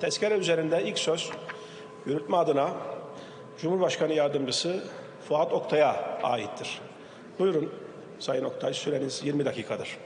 Tezkere üzerinde ilk söz yürütme adına Cumhurbaşkanı Yardımcısı Fuat Oktay'a aittir. Buyurun Sayın Oktay, süreniz 20 dakikadır.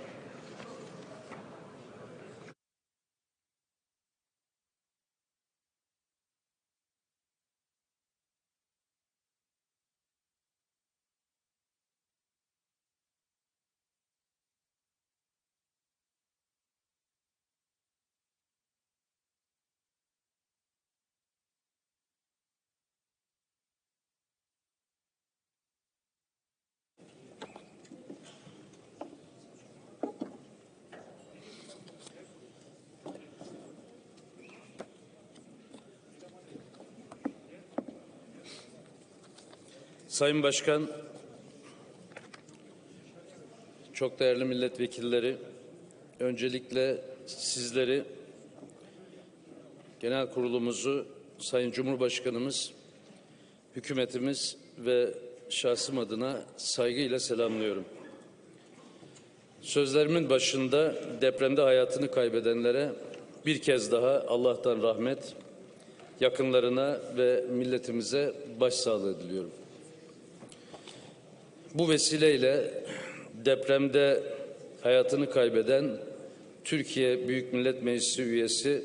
Sayın Başkan, çok değerli milletvekilleri, öncelikle sizleri, genel kurulumuzu, Sayın Cumhurbaşkanımız, hükümetimiz ve şahsım adına saygıyla selamlıyorum. Sözlerimin başında depremde hayatını kaybedenlere bir kez daha Allah'tan rahmet, yakınlarına ve milletimize başsağlığı diliyorum. Bu vesileyle depremde hayatını kaybeden Türkiye Büyük Millet Meclisi üyesi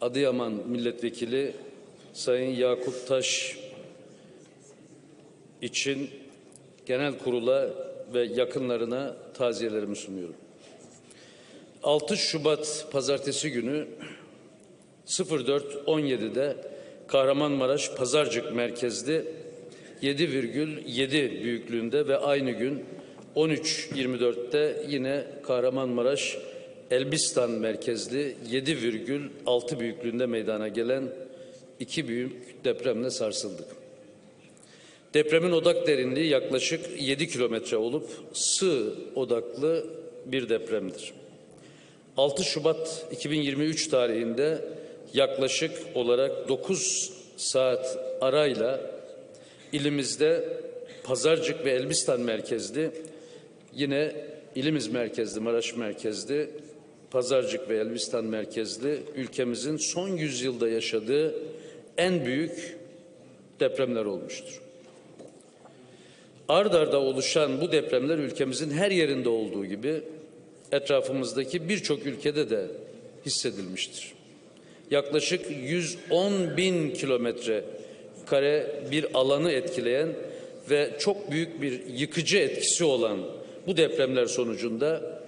Adıyaman Milletvekili Sayın Yakup Taş için genel kurula ve yakınlarına taziyelerimi sunuyorum. 6 Şubat pazartesi günü 04.17'de Kahramanmaraş Pazarcık merkezli 7,7 büyüklüğünde ve aynı gün 13.24'te yine Kahramanmaraş Elbistan merkezli 7,6 büyüklüğünde meydana gelen iki büyük depremle sarsıldık. Depremin odak derinliği yaklaşık 7 kilometre olup sığ odaklı bir depremdir. 6 Şubat 2023 tarihinde yaklaşık olarak 9 saat arayla ilimizde Pazarcık ve Elbistan merkezli yine ilimiz merkezli Maraş merkezli Pazarcık ve Elbistan merkezli ülkemizin son yüzyılda yaşadığı en büyük depremler olmuştur. Ard arda oluşan bu depremler ülkemizin her yerinde olduğu gibi etrafımızdaki birçok ülkede de hissedilmiştir. Yaklaşık 110 bin kilometre kare bir alanı etkileyen ve çok büyük bir yıkıcı etkisi olan bu depremler sonucunda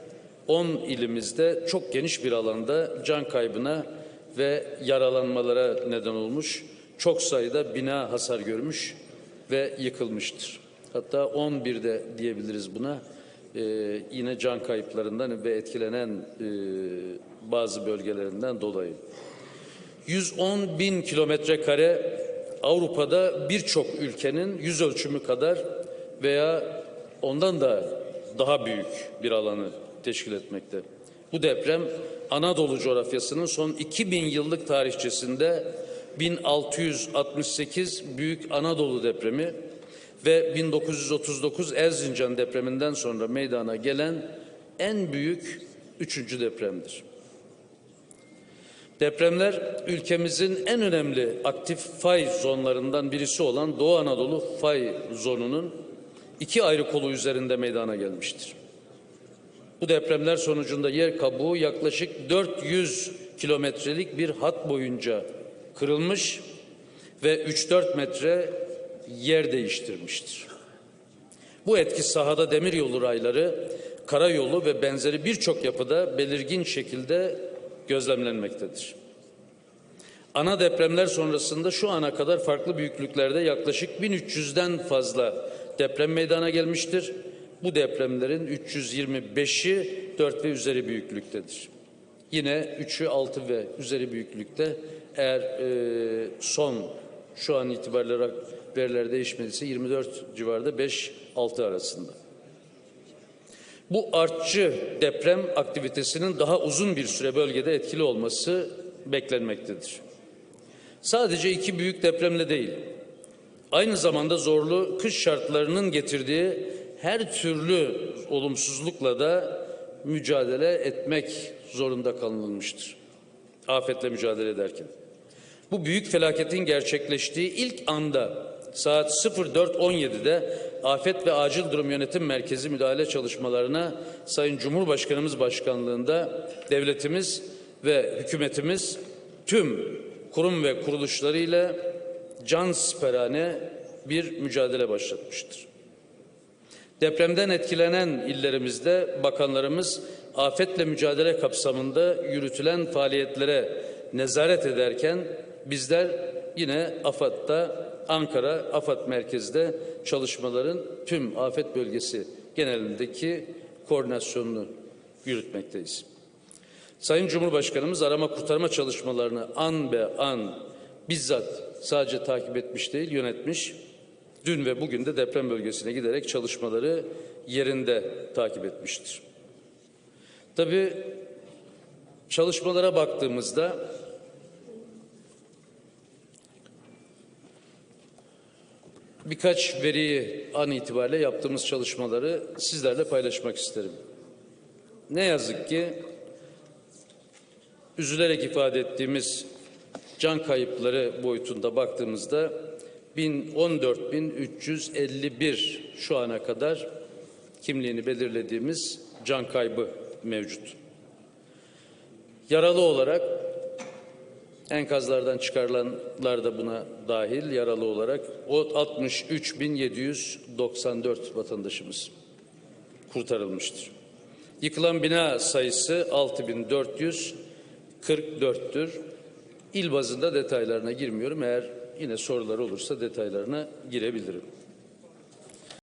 10 ilimizde çok geniş bir alanda can kaybına ve yaralanmalara neden olmuş. Çok sayıda bina hasar görmüş ve yıkılmıştır. Hatta 11'de diyebiliriz buna. Ee, yine can kayıplarından ve etkilenen e, bazı bölgelerinden dolayı. 110 bin kilometre kare Avrupa'da birçok ülkenin yüz ölçümü kadar veya ondan da daha büyük bir alanı teşkil etmekte. Bu deprem Anadolu coğrafyasının son 2000 yıllık tarihçesinde 1668 Büyük Anadolu depremi ve 1939 Erzincan depreminden sonra meydana gelen en büyük üçüncü depremdir. Depremler ülkemizin en önemli aktif fay zonlarından birisi olan Doğu Anadolu fay zonunun iki ayrı kolu üzerinde meydana gelmiştir. Bu depremler sonucunda yer kabuğu yaklaşık 400 kilometrelik bir hat boyunca kırılmış ve 3-4 metre yer değiştirmiştir. Bu etki sahada demiryolu rayları, karayolu ve benzeri birçok yapıda belirgin şekilde gözlemlenmektedir. Ana depremler sonrasında şu ana kadar farklı büyüklüklerde yaklaşık 1300'den fazla deprem meydana gelmiştir. Bu depremlerin 325'i 4 ve üzeri büyüklüktedir. Yine 3'ü 6 ve üzeri büyüklükte eğer e, son şu an itibariyle veriler değişmediyse 24 civarında 5-6 arasında. Bu artçı deprem aktivitesinin daha uzun bir süre bölgede etkili olması beklenmektedir. Sadece iki büyük depremle değil, aynı zamanda zorlu kış şartlarının getirdiği her türlü olumsuzlukla da mücadele etmek zorunda kalınmıştır. afetle mücadele ederken. Bu büyük felaketin gerçekleştiği ilk anda saat 04.17'de Afet ve Acil Durum Yönetim Merkezi müdahale çalışmalarına Sayın Cumhurbaşkanımız başkanlığında devletimiz ve hükümetimiz tüm kurum ve kuruluşlarıyla can siperane bir mücadele başlatmıştır. Depremden etkilenen illerimizde bakanlarımız afetle mücadele kapsamında yürütülen faaliyetlere nezaret ederken bizler yine AFAD'da Ankara AFAD merkezde çalışmaların tüm afet bölgesi genelindeki koordinasyonunu yürütmekteyiz. Sayın Cumhurbaşkanımız arama kurtarma çalışmalarını an be an bizzat sadece takip etmiş değil yönetmiş. Dün ve bugün de deprem bölgesine giderek çalışmaları yerinde takip etmiştir. Tabii çalışmalara baktığımızda birkaç veriyi an itibariyle yaptığımız çalışmaları sizlerle paylaşmak isterim. Ne yazık ki üzülerek ifade ettiğimiz can kayıpları boyutunda baktığımızda 1014.351 şu ana kadar kimliğini belirlediğimiz can kaybı mevcut. Yaralı olarak enkazlardan çıkarılanlar da buna dahil yaralı olarak o 63.794 vatandaşımız kurtarılmıştır. Yıkılan bina sayısı 6444'tür. İl bazında detaylarına girmiyorum. Eğer yine sorular olursa detaylarına girebilirim.